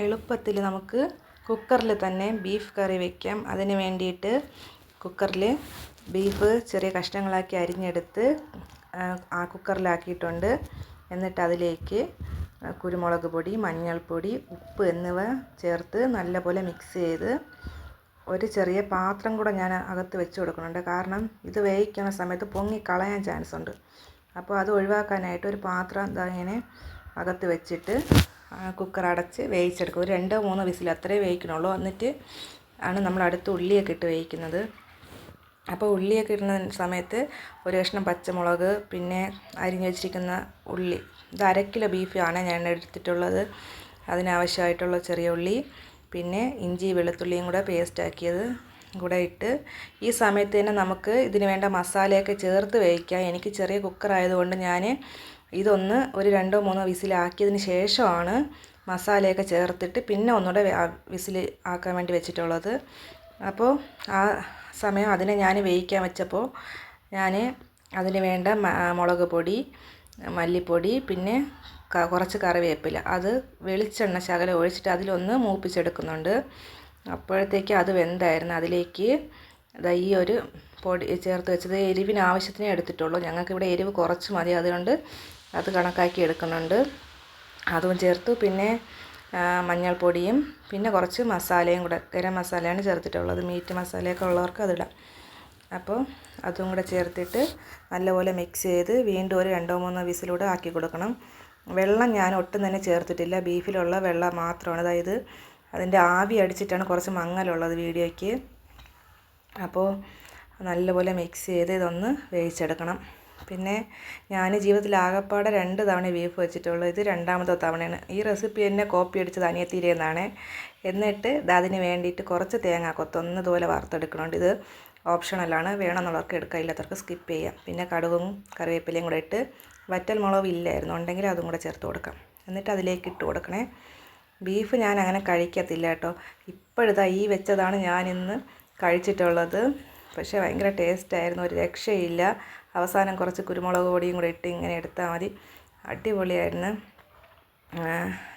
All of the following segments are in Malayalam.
എളുപ്പത്തിൽ നമുക്ക് കുക്കറിൽ തന്നെ ബീഫ് കറി വയ്ക്കാം അതിന് വേണ്ടിയിട്ട് കുക്കറിൽ ബീഫ് ചെറിയ കഷ്ണങ്ങളാക്കി അരിഞ്ഞെടുത്ത് ആ കുക്കറിലാക്കിയിട്ടുണ്ട് എന്നിട്ട് അതിലേക്ക് കുരുമുളക് പൊടി മഞ്ഞൾപ്പൊടി ഉപ്പ് എന്നിവ ചേർത്ത് നല്ലപോലെ മിക്സ് ചെയ്ത് ഒരു ചെറിയ പാത്രം കൂടെ ഞാൻ അകത്ത് വെച്ച് കൊടുക്കുന്നുണ്ട്. കാരണം ഇത് വേവിക്കുന്ന സമയത്ത് പൊങ്ങി കളയാൻ ചാൻസ് ഉണ്ട്. അപ്പോൾ അത് ഒഴിവാക്കാനായിട്ട് ഒരു പാത്രം ഇങ്ങനെ അകത്ത് വെച്ചിട്ട് കുക്കർ അടച്ച് വേവിച്ചെടുക്കും. ഒരു രണ്ടോ മൂന്നോ വിസിൽ അത്രേ വേവിക്കണുള്ളൂ. എന്നിട്ട് ആണ് നമ്മൾ അടുത്ത് ഉള്ളിയൊക്കെ ഇട്ട് വേവിക്കുന്നത്. അപ്പോൾ ഉള്ളിയൊക്കെ ഇടുന്ന സമയത്ത് ഒരു കഷ്ണം പച്ചമുളക് പിന്നെ അരിഞ്ഞു വെച്ചിരിക്കുന്ന ഉള്ളി. ഇത് അര കിലോ ബീഫാണ് ഞാൻ എടുത്തിട്ടുള്ളത്. അതിനാവശ്യമായിട്ടുള്ള ചെറിയ ഉള്ളി പിന്നെ ഇഞ്ചി വെളുത്തുള്ളിയും കൂടെ പേസ്റ്റാക്കിയത് കൂടെ ഇട്ട് ഈ സമയത്ത് തന്നെ നമുക്ക് ഇതിന് വേണ്ട മസാലയൊക്കെ ചേർത്ത് വേവിക്കാം. എനിക്ക് ചെറിയ കുക്കർ ആയതുകൊണ്ട് ഞാൻ ഇതൊന്ന് ഒരു രണ്ടോ മൂന്നോ വിസിലാക്കിയതിന് ശേഷമാണ് മസാലയൊക്കെ ചേർത്തിട്ട് പിന്നെ ഒന്നുകൂടെ വിസിൽ ആക്കാൻ വേണ്ടി വെച്ചിട്ടുള്ളത്. അപ്പോൾ ആ സമയം അതിനെ ഞാൻ വേവിക്കാൻ വെച്ചപ്പോൾ ഞാൻ അതിന് വേണ്ട മുളക് പൊടി മല്ലിപ്പൊടി പിന്നെ കുറച്ച് കറിവേപ്പില. അത് വെളിച്ചെണ്ണ ശകലം ഒഴിച്ചിട്ട് അതിലൊന്ന് മൂപ്പിച്ചെടുക്കുന്നുണ്ട്. അപ്പോഴത്തേക്ക് അത് വെന്തായിരുന്നു. അതിലേക്ക് ഇതാ ഈ ഒരു പൊടി ചേർത്ത് വെച്ചത് എരിവിന് ആവശ്യത്തിനേ എടുത്തിട്ടുള്ളൂ. ഞങ്ങൾക്കിവിടെ എരിവ് കുറച്ച് മതി. അതുകൊണ്ട് അത് കണക്കാക്കി എടുക്കുന്നുണ്ട്. അതും ചേർത്തു. പിന്നെ മഞ്ഞൾപ്പൊടിയും പിന്നെ കുറച്ച് മസാലയും കൂടെ. ഗരം മസാലയാണ് ചേർത്തിട്ടുള്ളത്. മീറ്റ് മസാലയൊക്കെ ഉള്ളവർക്ക് അതിടാം അപ്പോൾ അതും കൂടെ ചേർത്തിട്ട് നല്ലപോലെ മിക്സ് ചെയ്ത് വീണ്ടും ഒരു രണ്ടോ മൂന്നോ വിസിലൂടെ ആക്കി കൊടുക്കണം. വെള്ളം ഞാൻ ഒട്ടും തന്നെ ചേർത്തിട്ടില്ല. ബീഫിലുള്ള വെള്ളം മാത്രമാണ്. അതായത് അതിന്റെ ആവി അടിച്ചിട്ടാണ് കുറച്ച് മങ്ങലുള്ളത് വീഡിയോയ്ക്ക്. അപ്പോൾ നല്ലപോലെ മിക്സ് ചെയ്ത് ഇതൊന്ന് വേവിച്ചെടുക്കണം. പിന്നെ ഞാൻ ജീവിതത്തിൽ ആകപ്പാടെ രണ്ട് തവണ ബീഫ് വെച്ചിട്ടുള്ളൂ ഇത് രണ്ടാമത്തെ തവണയാണ്. ഈ റെസിപ്പി എന്നെ കോപ്പി അടിച്ചത് അനിയത്തിരിയെന്നാണ് എന്നിട്ട് അതിന് വേണ്ടിയിട്ട് കുറച്ച് തേങ്ങ കൊത്തൊന്ന് ഇതുപോലെ വറുത്തെടുക്കണുണ്ട്. ഇത് ഓപ്ഷണലാണ് വേണമെന്നുള്ളവർക്ക് എടുക്കാം. ഇല്ലാത്തവർക്ക് സ്കിപ്പ് ചെയ്യാം. പിന്നെ കടുകും കറിവേപ്പിലയും കൂടെ ഇട്ട് വറ്റൽ മുളക് ഇല്ലായിരുന്നു. ഉണ്ടെങ്കിൽ അതും കൂടെ ചേർത്ത് കൊടുക്കാം. എന്നിട്ട് അതിലേക്ക് ഇട്ട് കൊടുക്കണേ. ബീഫ് ഞാൻ അങ്ങനെ കഴിക്കത്തില്ല കേട്ടോ. ഇപ്പോഴിതാ ഈ വെച്ചതാണ് ഞാനിന്ന് കഴിച്ചിട്ടുള്ളത്. പക്ഷേ ഭയങ്കര ടേസ്റ്റായിരുന്നു. ഒരു രക്ഷയില്ല. അവസാനം കുറച്ച് കുരുമുളക് പൊടിയും കൂടെ ഇട്ട് ഇങ്ങനെ എടുത്താൽ മതി. അടിപൊളിയായിരുന്നു.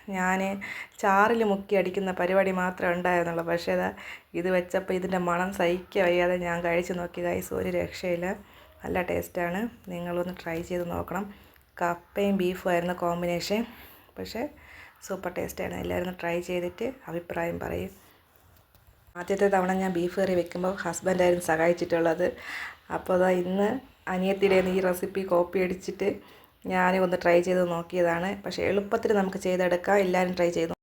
ഞാൻ ചാറിൽ മുക്കി അടിക്കുന്ന പരിപാടി മാത്രമേ ഉണ്ടായിരുന്നുള്ളൂ. പക്ഷേ അതാ ഇത് വെച്ചപ്പോൾ ഇതിന്റെ മണം സഹിക്കുക വയ്യാതെ ഞാൻ കഴിച്ച് നോക്കി. ഗൈസ് ഒരു രക്ഷയില്ല. നല്ല ടേസ്റ്റാണ്. നിങ്ങളൊന്ന് ട്രൈ ചെയ്ത് നോക്കണം. കപ്പയും ബീഫും ആയിരുന്നു കോമ്പിനേഷൻ. പക്ഷേ സൂപ്പർ ടേസ്റ്റാണ് എല്ലാവരും ട്രൈ ചെയ്തിട്ട് അഭിപ്രായം പറയും. ആദ്യത്തെ തവണ ഞാൻ ബീഫ് കറി വെക്കുമ്പോൾ ഹസ്ബൻഡായിരുന്നു സഹായിച്ചിട്ടുള്ളത്. അപ്പോൾ അതാ ഇന്ന് അനിയത്തിയുടെ ഈ റെസിപ്പി കോപ്പി അടിച്ചിട്ട് ഞാനും ഒന്ന് ട്രൈ ചെയ്ത് നോക്കിയതാണ്. പക്ഷേ എളുപ്പത്തിൽ നമുക്ക് ചെയ്തെടുക്കാം. എല്ലാവരും ട്രൈ ചെയ്തു